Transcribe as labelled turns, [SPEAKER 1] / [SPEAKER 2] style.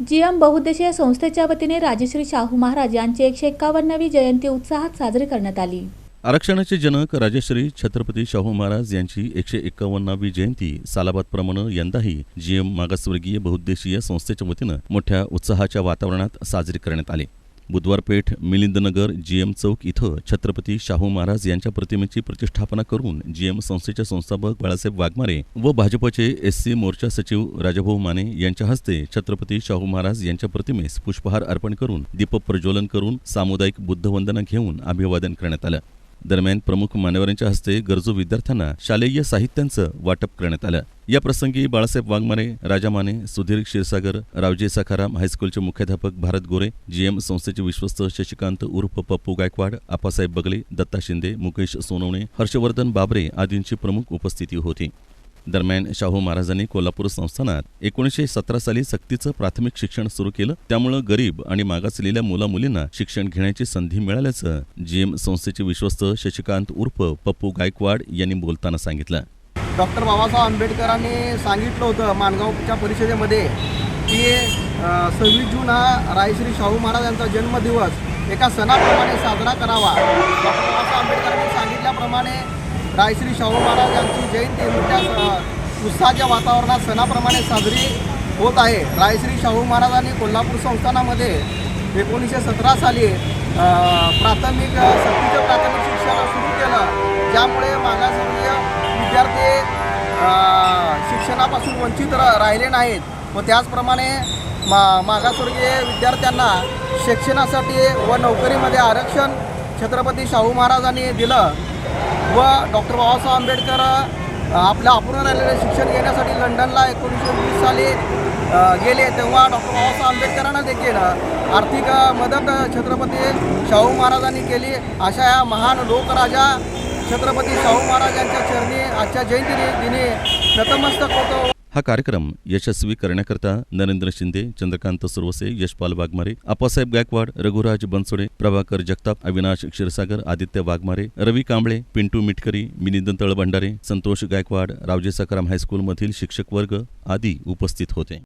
[SPEAKER 1] GM बहुउद्देशीय संस्थेच्या वतीने राजश्री शाहू महाराज यांची एकशे एक्कावन्नवी जयंती उत्साहात साजरी करण्यात आली.
[SPEAKER 2] आरक्षणाचे जनक राजश्री छत्रपती शाहू महाराज यांची एकशे एक्कावन्नावी जयंती सालाबादप्रमाणे यंदाही जीएम मागासवर्गीय बहुद्देशीय संस्थेच्या वतीनं मोठ्या उत्साहाच्या वातावरणात साजरी करण्यात आली. बुधवारपेठ मिलिंदनगर मिलिंदनगर जीएम चौक इथं छत्रपती शाहू महाराज यांच्या प्रतिमेची प्रतिष्ठापना करून जीएम संस्थेचे संस्थापक बाळासाहेब वाघमारे व भाजपचे एस सी मोर्चा सचिव राजाभाऊ माने यांच्या हस्ते छत्रपती शाहू महाराज यांच्या प्रतिमेस पुष्पहार अर्पण करून दीप प्रज्वलन करून सामुदायिक बुद्धवंदना घेऊन अभिवादन करण्यात आलं. दरम्यान प्रमुख मान्यवरांच्या हस्ते गरजू विद्यार्थ्यांना शालेय साहित्यांचं वाटप करण्यात आलं. या प्रसंगी बाळासाहेब वाघमारे राजा माने सुधीर क्षीरसागर रावजी सखाराम हायस्कूलचे मुख्याध्यापक भारत गोरे जीएम संस्थेचे विश्वस्त शशिकांत उर्फ पप्पू गायकवाड आपासाहेब बगले दत्ता शिंदे मुकेश सोनवणे हर्षवर्धन बाबरे आदींची प्रमुख उपस्थिती होती. दरम्यान शाहू महाराजांनी कोल्हापूर संस्थानात एकोणीसशे सतरा साली सक्तीचं प्राथमिक शिक्षण सुरू केलं. त्यामुळं गरीब आणि मागासलेल्या मुलामुलींना शिक्षण घेण्याची संधी मिळाल्याचं जीएम संस्थेचे विश्वस्त शशिकांत उर्फ पप्पू गायकवाड यांनी बोलताना सांगितलं.
[SPEAKER 3] डॉक्टर बाबासाहेब आंबेडकरांनी सांगितलं होतं माणगावच्या परिषदेमध्ये की सव्वीस जून हा रायश्री शाहू महाराज यांचा जन्मदिवस. एका सणाप्रमाणे साजरा करावा. डॉक्टर बाबासाहेब आंबेडकरांनी सांगितल्याप्रमाणे रायश्री शाहू महाराज यांची जयंती म्हणजे मोठ्या उत्साहाच्या वातावरणात सणाप्रमाणे साजरी होत आहे. रायश्री शाहू महाराजांनी कोल्हापूर संस्थानामध्ये एकोणीसशे सतरा साली प्राथमिक सक्तीचं प्राथमिक शिक्षण सुरू केलं. ज्यामुळे मागासवर्गीय विद्यार्थी शिक्षणापासून वंचित रा राहिले नाहीत. व त्याचप्रमाणे मा मागासवर्गीय विद्यार्थ्यांना शिक्षणासाठी व नोकरीमध्ये आरक्षण छत्रपती शाहू महाराजांनी दिलं. व डॉक्टर बाबासाहेब आंबेडकर आपलं अपूर्ण राहिलेलं शिक्षण घेण्यासाठी लंडनला एकोणीसशे वीस साली गेले. तेव्हा डॉक्टर बाबासाहेब आंबेडकरांना देखील आर्थिक मदत छत्रपती शाहू महाराजांनी केली. अशा या महान लोकराजा छत्रपती शाहू महाराजांच्या चरणी आजच्या जयंती दिनी नतमस्तक होतो
[SPEAKER 2] हा कार्यक्रम यशस्वी करण्याकरता नरेंद्र शिंदे चंद्रकांत सुरवसे यशपाल वाघमारे आप्पासाहेब गायकवाड रघुराज बनसोडे प्रभाकर जगताप अविनाश क्षीरसागर आदित्य वाघमारे रवी कांबळे पिंटू मिटकरी मिलिंद तळभंडारे संतोष गायकवाड रावजी सकाराम हायस्कूलमधील शिक्षक वर्ग आदी उपस्थित होते.